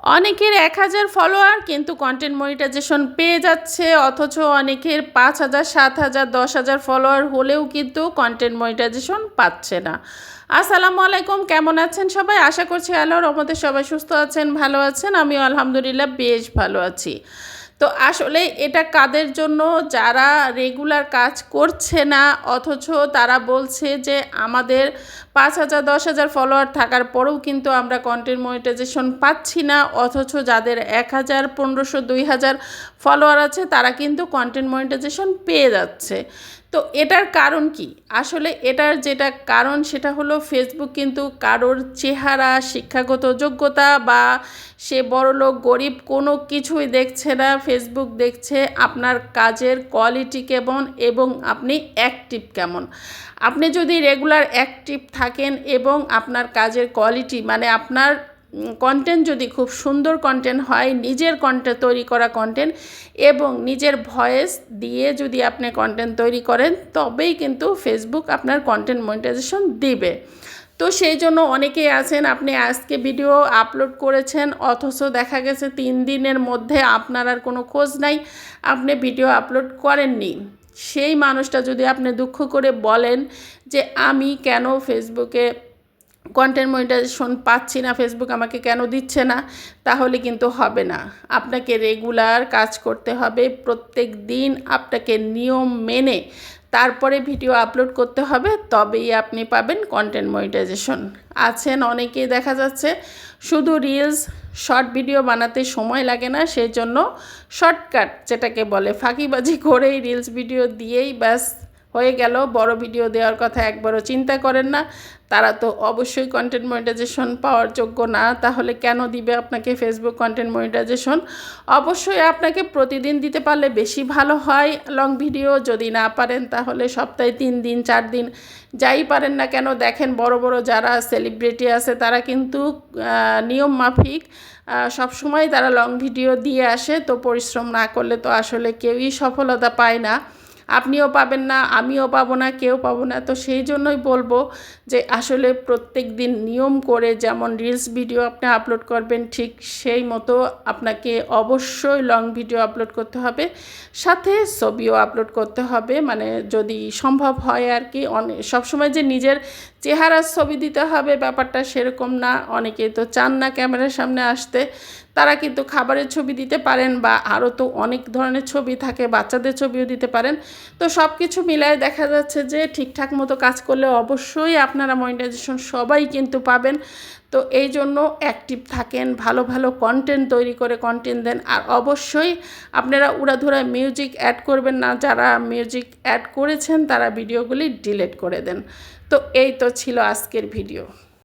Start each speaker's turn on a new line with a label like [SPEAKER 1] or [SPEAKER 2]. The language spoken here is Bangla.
[SPEAKER 1] অনেকের এক হাজার ফলোয়ার কিন্তু কন্টেন্ট মনিটাইজেশন পেয়ে যাচ্ছে, অথচ অনেকের পাঁচ হাজার, সাত হাজার, দশ হাজার ফলোয়ার হলেও কিন্তু কন্টেন্ট মনিটাইজেশন পাচ্ছে না। আসসালামু আলাইকুম, কেমন আছেন সবাই? আশা করছি আল্লাহর আমাদের সবাই সুস্থ আছেন, ভালো আছেন। আমিও আলহামদুলিল্লাহ বেশ ভালো আছি। তো আসলে এটা কাদের জন্য? যারা রেগুলার কাজ করছে না, অথচ তারা বলছে যে আমাদের পাঁচ হাজার, দশ হাজার ফলোয়ার থাকার পরেও কিন্তু আমরা কন্টেন্ট মনিটাইজেশন পাচ্ছি না, অথচ যাদের এক হাজার, পনেরোশো, দুই হাজার ফলোয়ার আছে, তারা কিন্তু কন্টেন্ট মনিটাইজেশন পেয়ে যাচ্ছে। তো এটার কারণ কি? আসলে এটার যেটা কারণ সেটা হলো ফেসবুক কিন্তু কারোর চেহারা, শিক্ষাগত যোগ্যতা বা সে বড়লোক, গরিব কোনো কিছুই দেখছে না। ফেসবুক দেখছে আপনার কাজের কোয়ালিটি কেমন এবং আপনি অ্যাক্টিভ কেমন। আপনি যদি রেগুলার অ্যাক্টিভ থাকেন এবং আপনার কাজের কোয়ালিটি মানে আপনার কন্টেন্ট যদি খুব সুন্দর কন্টেন্ট হয়, নিজের কন্টেন্ট তৈরি করা কন্টেন্ট এবং নিজের ভয়েস দিয়ে যদি আপনি কন্টেন্ট তৈরি করেন, তবেই কিন্তু ফেসবুক আপনার কন্টেন্ট মনিটাইজেশন দিবে। তো সেই জন্য অনেকেই আছেন, আপনি আজকে ভিডিও আপলোড করেছেন, অথচ দেখা গেছে তিন দিনের মধ্যে আপনার আর কোনো খোঁজ নাই, আপনি ভিডিও আপলোড করেননি। সেই মানুষটা যদি আপনি দুঃখ করে বলেন যে, আমি কেন ফেসবুকে কন্টেন্ট মনিটাইজেশন পাচ্ছি না ফেসবুক আমাকে কেন দিচ্ছে না, তাহলে কিন্তু হবে না। আপনাকে রেগুলার কাজ করতে হবে, প্রত্যেক দিন আপনাকে নিয়ম মেনে তারপরে ভিডিও আপলোড করতে হবে, তবেই আপনি পাবেন কন্টেন্ট মনিটাইজেশন আছেন অনেকেই, দেখা যাচ্ছে শুধু রিলস শর্ট ভিডিও বানাতে সময় লাগে না সেই জন্য শর্টকাট যেটাকে বলে, ফাঁকিবাজি করেই রিলস ভিডিও দিয়েই ব্যাস হয়ে গেল। বড় ভিডিও দেওয়ার কথা একবারও চিন্তা করেন না। তারা তো অবশ্যই কন্টেন্ট মনিটাইজেশন পাওয়ার যোগ্য না। তাহলে কেন দিবে আপনাকে ফেসবুক কন্টেন্ট মনিটাইজেশন অবশ্যই আপনাকে প্রতিদিন দিতে পারলে বেশি ভালো হয় লং ভিডিও যদি না পারেন তাহলে সপ্তাহে তিন দিন, চার দিন, যাই পারেন না কেন, দেখেন বড় বড় যারা সেলিব্রিটি আছে, তারা কিন্তু নিয়ম মাফিক সবসময় তারা লং ভিডিও দিয়ে আসে। তো পরিশ্রম না করলে তো আসলে কেউই সফলতা পায় না। আপনিও পাবেন না, আমিও পাবো না, কেউ পাবো না। তো সেই জন্যই বলব যে আসলে প্রত্যেক দিন নিয়ম করে যেমন রিলস ভিডিও আপনি আপলোড করবেন, ঠিক সেই মতো আপনাকে অবশ্যই লং ভিডিও আপলোড করতে হবে। সাথে ছবিও আপলোড করতে হবে মানে যদি সম্ভব হয় আর কি অনেক সবসময় যে নিজের চেহারার ছবি দিতে হবে, ব্যাপারটা সেরকম না। অনেকে তো চান না ক্যামেরার সামনে আসতে। তারা কিন্তু খাবারের ছবি দিতে পারেন বা আরও তো অনেক ধরনের ছবি থাকে, বাচ্চাদের ছবিও দিতে পারেন। তো সব কিছু মিলায় দেখা যাচ্ছে যে ঠিকঠাক মতো কাজ করলে অবশ্যই আপনারা মনিটাইজেশন সবাই কিন্তু পাবেন। তো এই জন্য অ্যাক্টিভ থাকেন, ভালো ভালো কন্টেন্ট তৈরি করে কন্টেন্ট দেন। আর অবশ্যই আপনারা উড়াধুরা মিউজিক অ্যাড করবেন না, যারা মিউজিক অ্যাড করেছেন তারা ভিডিওগুলি ডিলিট করে দেন। তো এই তো ছিল আজকের ভিডিও।